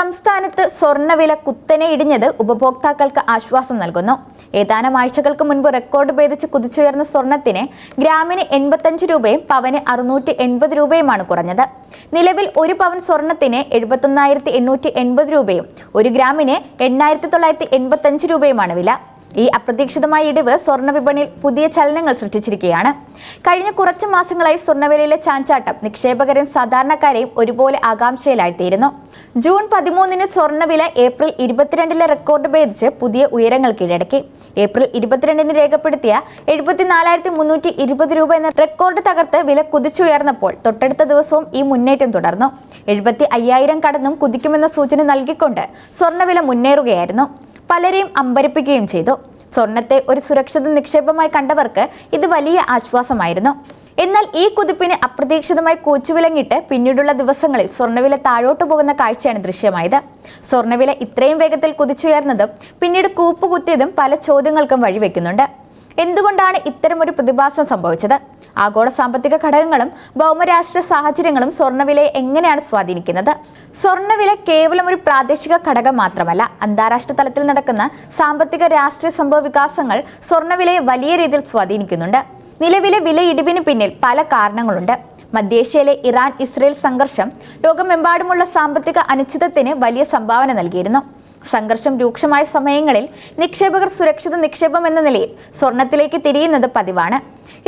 സംസ്ഥാനത്ത് സ്വർണവില കുത്തനെ ഇടിഞ്ഞത് ഉപഭോക്താക്കൾക്ക് ആശ്വാസം നൽകുന്നു. ഏതാനും ആഴ്ചകൾക്ക് മുൻപ് റെക്കോർഡ് ഭേദിച്ച് കുതിച്ചുയർന്ന സ്വർണത്തിന് ഗ്രാമിന് എൺപത്തഞ്ച് രൂപയും പവന് അറുന്നൂറ്റി എൺപത് രൂപയുമാണ് കുറഞ്ഞത്. നിലവിൽ ഒരു പവൻ സ്വർണത്തിന് എഴുപത്തൊന്നായിരത്തി എണ്ണൂറ്റി എൺപത് രൂപയും ഒരു ഗ്രാമിന് എണ്ണായിരത്തി തൊള്ളായിരത്തി എൺപത്തഞ്ച് രൂപയുമാണ് വില. ഈ അപ്രതീക്ഷിതമായ ഇടിവ് സ്വർണ വിപണിയിൽ പുതിയ ചലനങ്ങൾ സൃഷ്ടിച്ചിരിക്കുകയാണ്. കഴിഞ്ഞ കുറച്ച് മാസങ്ങളായി സ്വർണവിലയിലെ ചാഞ്ചാട്ടം നിക്ഷേപകരെയും സാധാരണക്കാരെയും ഒരുപോലെ ആകാംക്ഷയിലാഴ്ത്തിയിരുന്നു ജൂൺ പതിമൂന്നിന് സ്വർണവില ഏപ്രിൽ ഇരുപത്തിരണ്ടിലെ റെക്കോർഡ് ഭേദിച്ച് പുതിയ ഉയരങ്ങൾ കീഴടക്കി. ഏപ്രിൽ ഇരുപത്തിരണ്ടിന് രേഖപ്പെടുത്തിയ എഴുപത്തിനാലായിരത്തി മുന്നൂറ്റി ഇരുപത് രൂപ എന്ന റെക്കോർഡ് തകർത്ത് വില കുതിച്ചുയർന്നപ്പോൾ തൊട്ടടുത്ത ദിവസവും ഈ മുന്നേറ്റം തുടർന്നു. എഴുപത്തി അയ്യായിരം കടന്നും കുതിക്കുമെന്ന സൂചന നൽകിക്കൊണ്ട് സ്വർണവില മുന്നേറുകയായിരുന്നു. പലരെയും അമ്പരിപ്പിക്കുകയും ചെയ്തു. സ്വർണത്തെ ഒരു സുരക്ഷിത നിക്ഷേപമായി കണ്ടവർക്ക് ഇത് വലിയ ആശ്വാസമായിരുന്നു. എന്നാൽ ഈ കുതിപ്പിന് അപ്രതീക്ഷിതമായി കൂച്ചുവിലങ്ങിട്ട് പിന്നീടുള്ള ദിവസങ്ങളിൽ സ്വർണവില താഴോട്ട് പോകുന്ന കാഴ്ചയാണ് ദൃശ്യമായത്. സ്വർണവില ഇത്രയും വേഗത്തിൽ കുതിച്ചുയർന്നതും പിന്നീട് കൂപ്പുകുത്തിയതും പല ചോദ്യങ്ങൾക്കും വഴിവെക്കുന്നുണ്ട്. എന്തുകൊണ്ടാണ് ഇത്തരമൊരു പ്രതിഭാസം സംഭവിച്ചത്? ആഗോള സാമ്പത്തിക ഘടകങ്ങളും ഭൗമരാഷ്ട്ര സാഹചര്യങ്ങളും സ്വർണവിലയെ എങ്ങനെയാണ് സ്വാധീനിക്കുന്നത്? സ്വർണവില കേവലം ഒരു പ്രാദേശിക ഘടകം മാത്രമല്ല അന്താരാഷ്ട്ര തലത്തിൽ നടക്കുന്ന സാമ്പത്തിക രാഷ്ട്രീയ സംഭവ വികാസങ്ങൾ സ്വർണവിലയെ വലിയ രീതിയിൽ സ്വാധീനിക്കുന്നുണ്ട്. നിലവിലെ വിലയിടിവിന് പിന്നിൽ പല കാരണങ്ങളുണ്ട്. മധ്യേഷ്യയിലെ ഇറാൻ ഇസ്രയേൽ സംഘർഷം ലോകമെമ്പാടുമുള്ള സാമ്പത്തിക അനിശ്ചിതത്തിന് വലിയ സംഭാവന നൽകിയിരുന്നു. സംഘർഷം രൂക്ഷമായ സമയങ്ങളിൽ നിക്ഷേപകർ സുരക്ഷിത നിക്ഷേപം എന്ന നിലയിൽ സ്വർണത്തിലേക്ക് തിരിയുന്നത് പതിവാണ്.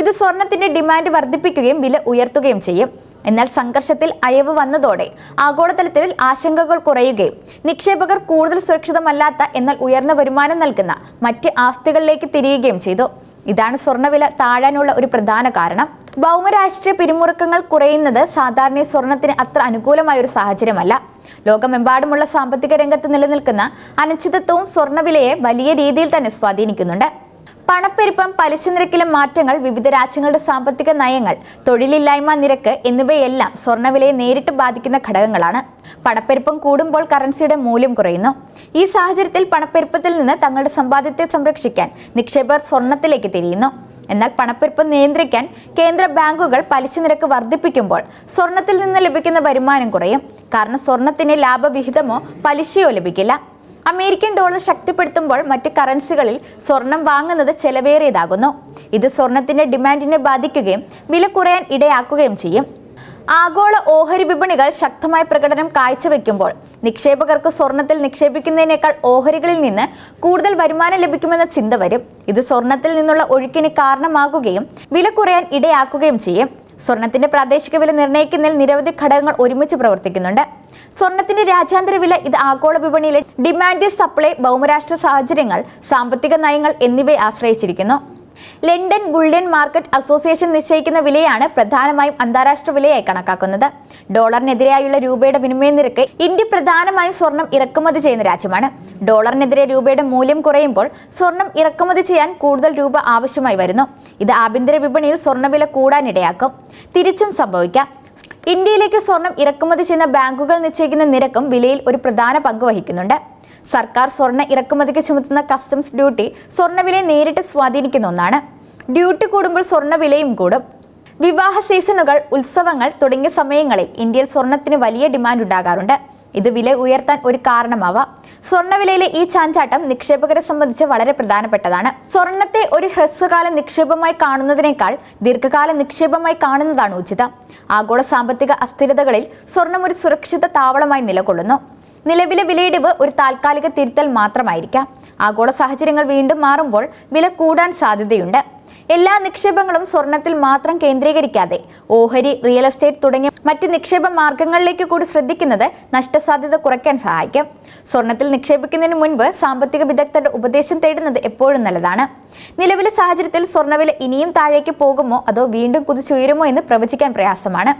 ഇത് സ്വർണത്തിന്റെ ഡിമാൻഡ് വർദ്ധിപ്പിക്കുകയും വില ഉയർത്തുകയും ചെയ്യും. എന്നാൽ സംഘർഷത്തിൽ അയവ് വന്നതോടെ ആഗോളതലത്തിൽ ആശങ്കകൾ കുറയുകയും നിക്ഷേപകർ കൂടുതൽ സുരക്ഷിതമല്ലാത്ത എന്നാൽ ഉയർന്ന വരുമാനം നൽകുന്ന മറ്റ് ആസ്തികളിലേക്ക് തിരിയുകയും ചെയ്തു. ഇതാണ് സ്വർണവില താഴാനുള്ള ഒരു പ്രധാന കാരണം. ഭൗമരാഷ്ട്രീയ പിരിമുറുക്കങ്ങൾ കുറയുന്നത് സാധാരണ സ്വർണത്തിന് അത്ര അനുകൂലമായ ഒരു സാഹചര്യമല്ല. ലോകമെമ്പാടുമുള്ള സാമ്പത്തിക രംഗത്ത് നിലനിൽക്കുന്ന അനിശ്ചിതത്വവും സ്വർണവിലയെ വലിയ രീതിയിൽ തന്നെ സ്വാധീനിക്കുന്നുണ്ട്. പണപ്പെരുപ്പം പലിശ നിരക്കിലെ മാറ്റങ്ങൾ വിവിധ രാജ്യങ്ങളുടെ സാമ്പത്തിക നയങ്ങൾ തൊഴിലില്ലായ്മ നിരക്ക് എന്നിവയെല്ലാം സ്വർണവിലയെ നേരിട്ട് ബാധിക്കുന്ന ഘടകങ്ങളാണ്. പണപ്പെരുപ്പം കൂടുമ്പോൾ കറൻസിയുടെ മൂല്യം കുറയുന്നു. ഈ സാഹചര്യത്തിൽ പണപ്പെരുപ്പത്തിൽ നിന്ന് തങ്ങളുടെ സമ്പാദ്യത്തെ സംരക്ഷിക്കാൻ നിക്ഷേപകർ സ്വർണത്തിലേക്ക് തിരിയുന്നു. എന്നാൽ പണപ്പെരുപ്പം നിയന്ത്രിക്കാൻ കേന്ദ്ര ബാങ്കുകൾ പലിശ നിരക്ക് വർദ്ധിപ്പിക്കുമ്പോൾ സ്വർണത്തിൽ നിന്ന് ലഭിക്കുന്ന വരുമാനം കുറയും. കാരണം സ്വർണത്തിന് ലാഭവിഹിതമോ പലിശയോ ലഭിക്കില്ല. അമേരിക്കൻ ഡോളർ ശക്തിപ്പെടുത്തുമ്പോൾ മറ്റ് കറൻസികളിൽ സ്വർണം വാങ്ങുന്നത് ചെലവേറിയതാകുന്നു. ഇത് സ്വർണത്തിന്റെ ഡിമാൻഡിനെ ബാധിക്കുകയും വില കുറയാൻ ഇടയാക്കുകയും ചെയ്യും. ആഗോള ഓഹരി വിപണികൾ ശക്തമായ പ്രകടനം കാഴ്ചവെക്കുമ്പോൾ നിക്ഷേപകർക്ക് സ്വർണത്തിൽ നിക്ഷേപിക്കുന്നതിനേക്കാൾ ഓഹരികളിൽ നിന്ന് കൂടുതൽ വരുമാനം ലഭിക്കുമെന്ന ചിന്ത വരും. ഇത് സ്വർണത്തിൽ നിന്നുള്ള ഒഴുക്കിന് കാരണമാകുകയും വില കുറയാൻ ഇടയാക്കുകയും ചെയ്യും. സ്വർണത്തിന്റെ പ്രാദേശിക വില നിർണയിക്കുന്നതിൽ നിരവധി ഘടകങ്ങൾ ഒരുമിച്ച് പ്രവർത്തിക്കുന്നുണ്ട്. സ്വർണത്തിന്റെ രാജ്യാന്തര വില ഇത് ആഗോള വിപണിയിലെ ഡിമാൻഡ് സപ്ലൈ ഭൗമരാഷ്ട്ര സാഹചര്യങ്ങൾ സാമ്പത്തിക നയങ്ങൾ എന്നിവയെ ആശ്രയിച്ചിരിക്കുന്നു. ലണ്ടൻ ബുള്ളിയൻ മാർക്കറ്റ് അസോസിയേഷൻ നിശ്ചയിക്കുന്ന വിലയാണ് പ്രധാനമായും അന്താരാഷ്ട്ര വിലയായി കണക്കാക്കുന്നത്. ഡോളറിനെതിരെയായുള്ള രൂപയുടെ വിനിമയ നിരക്ക് ഇന്ത്യ പ്രധാനമായും സ്വർണം ഇറക്കുമതി ചെയ്യുന്ന രാജ്യമാണ്. ഡോളറിനെതിരെ രൂപയുടെ മൂല്യം കുറയുമ്പോൾ സ്വർണം ഇറക്കുമതി ചെയ്യാൻ കൂടുതൽ രൂപ ആവശ്യമായി വരുന്നു. ഇത് ആഭ്യന്തര വിപണിയിൽ സ്വർണവില കൂടാനിടയാക്കും. തിരിച്ചും സംഭവിക്കാം. ഇന്ത്യയിലേക്ക് സ്വർണം ഇറക്കുമതി ചെയ്യുന്ന ബാങ്കുകൾ നിശ്ചയിക്കുന്ന നിരക്കും വിലയിൽ ഒരു പ്രധാന പങ്ക് വഹിക്കുന്നുണ്ട്. സർക്കാർ സ്വർണ ഇറക്കുമതിക്ക് ചുമത്തുന്ന കസ്റ്റംസ് ഡ്യൂട്ടി സ്വർണവിലയെ നേരിട്ട് സ്വാധീനിക്കുന്ന ഒന്നാണ്. ഡ്യൂട്ടി കൂടുമ്പോൾ സ്വർണവിലയും കൂടും. വിവാഹ സീസണുകൾ ഉത്സവങ്ങൾ തുടങ്ങിയ സമയങ്ങളിൽ ഇന്ത്യയിൽ സ്വർണത്തിന് വലിയ ഡിമാൻഡ് ഉണ്ടാകാറുണ്ട്. ഇത് വില ഉയർത്താൻ ഒരു കാരണമാവാം. സ്വർണവിലയിലെ ഈ ചാഞ്ചാട്ടം നിക്ഷേപകരെ സംബന്ധിച്ച് വളരെ പ്രധാനപ്പെട്ടതാണ്. സ്വർണത്തെ ഒരു ഹ്രസ്വകാല നിക്ഷേപമായി കാണുന്നതിനേക്കാൾ ദീർഘകാല നിക്ഷേപമായി കാണുന്നതാണ് ഉചിതം. ആഗോള സാമ്പത്തിക അസ്ഥിരതകളിൽ സ്വർണം ഒരു സുരക്ഷിത താവളമായി നിലകൊള്ളുന്നു. നിലവിലെ വിലയിടിവ് ഒരു താൽക്കാലിക തിരുത്തൽ മാത്രമായിരിക്കാം. ആഗോള സാഹചര്യങ്ങൾ വീണ്ടും മാറുമ്പോൾ വില കൂടാൻ സാധ്യതയുണ്ട്. എല്ലാ നിക്ഷേപങ്ങളും സ്വർണത്തിൽ മാത്രം കേന്ദ്രീകരിക്കാതെ ഓഹരി റിയൽ എസ്റ്റേറ്റ് തുടങ്ങിയ മറ്റ് നിക്ഷേപ മാർഗങ്ങളിലേക്ക് കൂടി ശ്രദ്ധിക്കുന്നത് നഷ്ടസാധ്യത കുറയ്ക്കാൻ സഹായിക്കും. സ്വർണത്തിൽ നിക്ഷേപിക്കുന്നതിന് മുൻപ് സാമ്പത്തിക വിദഗ്ധരുടെ ഉപദേശം തേടുന്നത് എപ്പോഴും നല്ലതാണ്. നിലവിലെ സാഹചര്യത്തിൽ സ്വർണവില ഇനിയും താഴേക്ക് പോകുമോ അതോ വീണ്ടും കുതിച്ചുയരുമോ എന്ന് പ്രവചിക്കാൻ പ്രയാസമാണ്.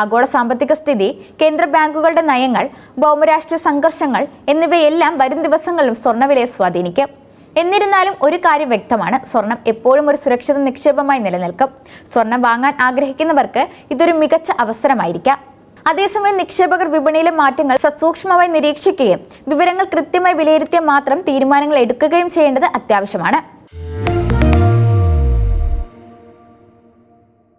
ആഗോള സാമ്പത്തിക സ്ഥിതി കേന്ദ്ര ബാങ്കുകളുടെ നയങ്ങൾ ഭൗമരാഷ്ട്രീയ സംഘർഷങ്ങൾ എന്നിവയെല്ലാം വരും ദിവസങ്ങളിലും സ്വർണവിലയെ സ്വാധീനിക്കും. എന്നിരുന്നാലും ഒരു കാര്യം വ്യക്തമാണ്. സ്വർണം എപ്പോഴും ഒരു സുരക്ഷിത നിക്ഷേപമായി നിലനിൽക്കും. സ്വർണം വാങ്ങാൻ ആഗ്രഹിക്കുന്നവർക്ക് ഇതൊരു മികച്ച അവസരമായിരിക്കാം. അതേസമയം നിക്ഷേപകർ വിപണിയിലെ മാറ്റങ്ങൾ സസൂക്ഷ്മമായി നിരീക്ഷിക്കുകയും വിവരങ്ങൾ കൃത്യമായി വിലയിരുത്തിയ മാത്രം തീരുമാനങ്ങൾ എടുക്കുകയും ചെയ്യേണ്ടത് അത്യാവശ്യമാണ്.